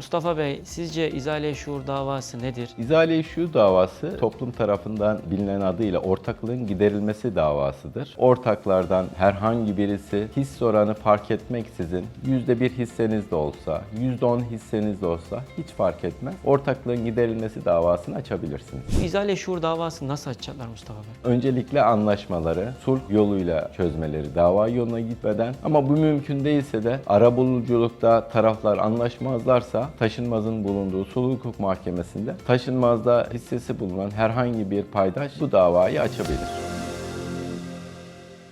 Mustafa Bey, sizce izale şuur davası nedir? İzale şu davası toplum tarafından bilinen adıyla ortaklığın giderilmesi davasıdır. Ortaklardan herhangi birisi hisse oranı fark etmeksizin %1 hisseniz de olsa, %10 hisseniz de olsa hiç fark etmez. Ortaklığın giderilmesi davasını açabilirsiniz. İzale şuur davası nasıl açacaklar Mustafa Bey? Öncelikle anlaşmaları sulh yoluyla çözmeleri, dava yoluna gitmeden ama bu mümkün değilse de arabuluculukta taraflar anlaşmazlarsa taşınmazın bulunduğu sulh hukuk mahkemesinde taşınmazda hissesi bulunan herhangi bir paydaş bu davayı açabilir.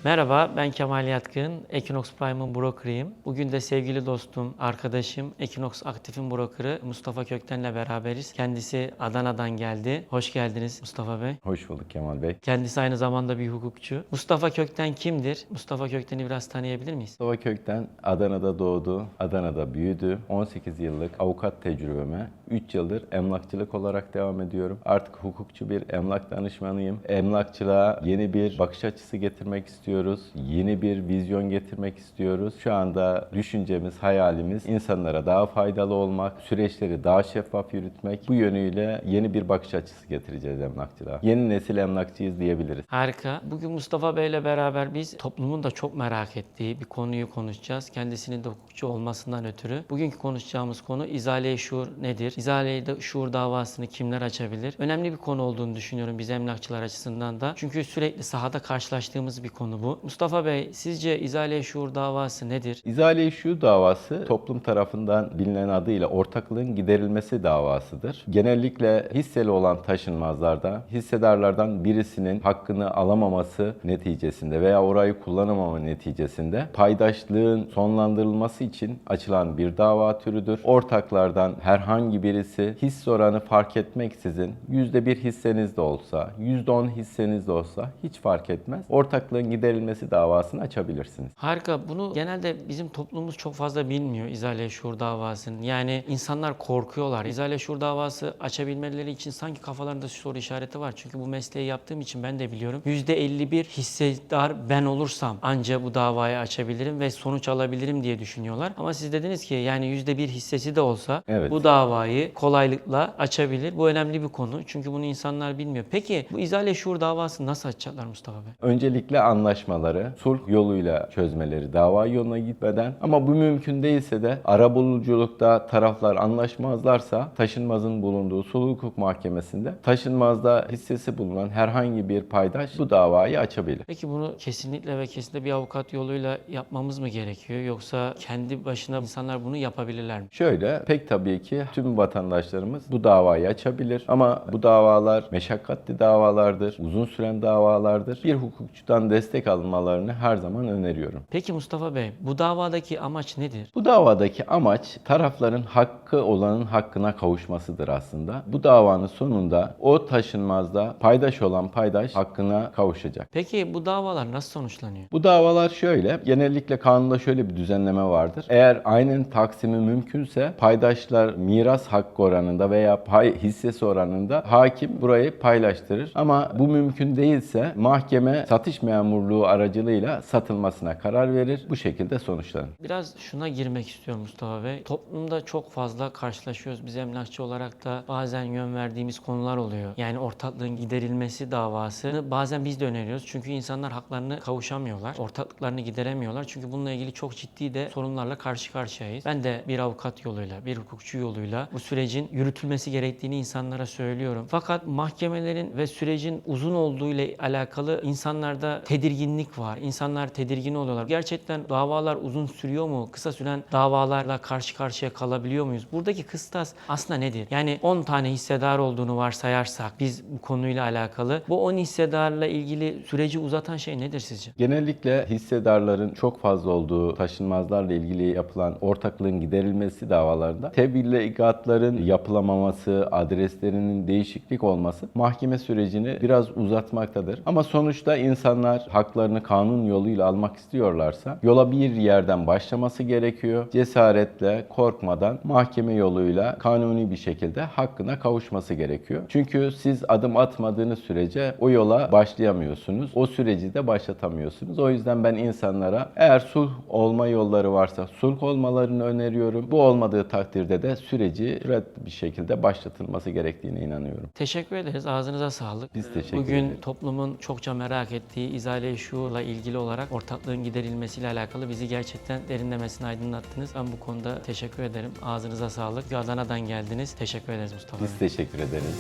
Merhaba, ben Kemal Yatkın. Equinox Prime'ın brokerıyım. Bugün de sevgili dostum, arkadaşım, Equinox Aktif'in brokerı Mustafa Kökten'le beraberiz. Kendisi Adana'dan geldi. Hoş geldiniz Mustafa Bey. Hoş bulduk Kemal Bey. Kendisi aynı zamanda bir hukukçu. Mustafa Kökten kimdir? Mustafa Kökten'i biraz tanıyabilir miyiz? Mustafa Kökten Adana'da doğdu, Adana'da büyüdü. 18 yıllık avukat tecrübeme 3 yıldır emlakçılık olarak devam ediyorum. Artık hukukçu bir emlak danışmanıyım. Emlakçılığa yeni bir bakış açısı getirmek istiyoruz. Yeni bir vizyon getirmek istiyoruz. Şu anda düşüncemiz, hayalimiz insanlara daha faydalı olmak, süreçleri daha şeffaf yürütmek. Bu yönüyle yeni bir bakış açısı getireceğiz emlakçılığa. Yeni nesil emlakçıyız diyebiliriz. Harika. Bugün Mustafa Bey'le beraber biz toplumun da çok merak ettiği bir konuyu konuşacağız. Kendisinin de hukukçu olmasından ötürü. Bugünkü konuşacağımız konu izale şuur nedir? izale şuur davasını kimler açabilir? Önemli bir konu olduğunu düşünüyorum biz emlakçılar açısından da. Çünkü sürekli sahada karşılaştığımız bir konu bu. Mustafa Bey sizce izale şuur davası nedir? İzale şu davası toplum tarafından bilinen adıyla ortaklığın giderilmesi davasıdır. Genellikle hisseli olan taşınmazlarda hissedarlardan birisinin hakkını alamaması neticesinde veya orayı kullanamama neticesinde paydaşlığın sonlandırılması için açılan bir dava türüdür. Ortaklardan herhangi birisi hisse oranı fark etmeksizin %1 hisseniz de olsa, %10 hisseniz de olsa hiç fark etmez. Ortaklığın giderilmesi davasını açabilirsiniz. Harika. Bunu genelde bizim toplumumuz çok fazla bilmiyor izale şuur davasını. Yani insanlar korkuyorlar. İzale şuur davası açabilmeleri için sanki kafalarında soru işareti var. Çünkü bu mesleği yaptığım için ben de biliyorum. %51 hissedar ben olursam anca bu davayı açabilirim ve sonuç alabilirim diye düşünüyorlar. Ama siz dediniz ki yani %1 hissesi de olsa Evet. bu davayı kolaylıkla açabilir. Bu önemli bir konu. Çünkü bunu insanlar bilmiyor. Peki bu izale şuur davası nasıl açacaklar Mustafa Bey? Öncelikle anlaşmaları sulh yoluyla çözmeleri, dava yoluna gitmeden ama bu mümkün değilse de arabuluculukta taraflar anlaşmazlarsa taşınmazın bulunduğu sulh hukuk mahkemesinde taşınmazda hissesi bulunan herhangi bir paydaş bu davayı açabilir. Peki bunu kesinlikle ve kesinlikle bir avukat yoluyla yapmamız mı gerekiyor yoksa kendi başına insanlar bunu yapabilirler mi? Şöyle pek tabii ki tüm vatandaşlarımız bu davayı açabilir ama bu davalar meşakkatli davalardır, uzun süren davalardır. Bir hukukçudan destek almalarını her zaman öneriyorum. Peki Mustafa Bey bu davadaki amaç nedir? Bu davadaki amaç tarafların hakkı olanın hakkına kavuşmasıdır aslında. Bu davanın sonunda o taşınmazda paydaş olan paydaş hakkına kavuşacak. Peki bu davalar nasıl sonuçlanıyor? Bu davalar şöyle, genellikle kanunda şöyle bir düzenleme vardır. Eğer aynen taksimi mümkünse paydaşlar miras hakkı oranında veya pay hissesi oranında hakim burayı paylaştırır. Ama bu mümkün değilse mahkeme satış memurluğu aracılığıyla satılmasına karar verir. Bu şekilde sonuçlanır. Biraz şuna girmek istiyorum Mustafa Bey. Toplumda çok fazla karşılaşıyoruz. Biz emlakçı olarak da bazen yön verdiğimiz konular oluyor. Yani ortaklığın giderilmesi davasını bazen biz de öneriyoruz. Çünkü insanlar haklarını kavuşamıyorlar. Ortaklıklarını gideremiyorlar. Çünkü bununla ilgili çok ciddi de sorunlarla karşı karşıyayız. Ben de bir avukat yoluyla, bir hukukçu yoluyla bu sürecin yürütülmesi gerektiğini insanlara söylüyorum. Fakat mahkemelerin ve sürecin uzun olduğu ile alakalı insanlarda tedirginlik var. İnsanlar tedirgin oluyorlar. Gerçekten davalar uzun sürüyor mu? Kısa süren davalarla karşı karşıya kalabiliyor muyuz? Buradaki kıstas aslında nedir? Yani 10 tane hissedar olduğunu varsayarsak biz bu konuyla alakalı bu 10 hissedarla ilgili süreci uzatan şey nedir sizce? Genellikle hissedarların çok fazla olduğu taşınmazlarla ilgili yapılan ortaklığın giderilmesi davalarında tebligatların yapılamaması, adreslerinin değişiklik olması mahkeme sürecini biraz uzatmaktadır. Ama sonuçta insanlar hakları haklarını kanun yoluyla almak istiyorlarsa yola bir yerden başlaması gerekiyor. Cesaretle, korkmadan mahkeme yoluyla kanuni bir şekilde hakkına kavuşması gerekiyor. Çünkü siz adım atmadığınız sürece o yola başlayamıyorsunuz. O süreci de başlatamıyorsunuz. O yüzden ben insanlara eğer sulh olma yolları varsa sulh olmalarını öneriyorum. Bu olmadığı takdirde de süreci süratli bir şekilde başlatılması gerektiğine inanıyorum. Teşekkür ederiz. Ağzınıza sağlık. Biz teşekkür Bugün ederiz. toplumun çokça merak ettiği izale şuurla ilgili olarak ortaklığın giderilmesiyle alakalı bizi gerçekten derinlemesine aydınlattınız. Ben bu konuda teşekkür ederim. Ağzınıza sağlık. Adana'dan geldiniz. Teşekkür ederiz Mustafa. Biz teşekkür ederiz.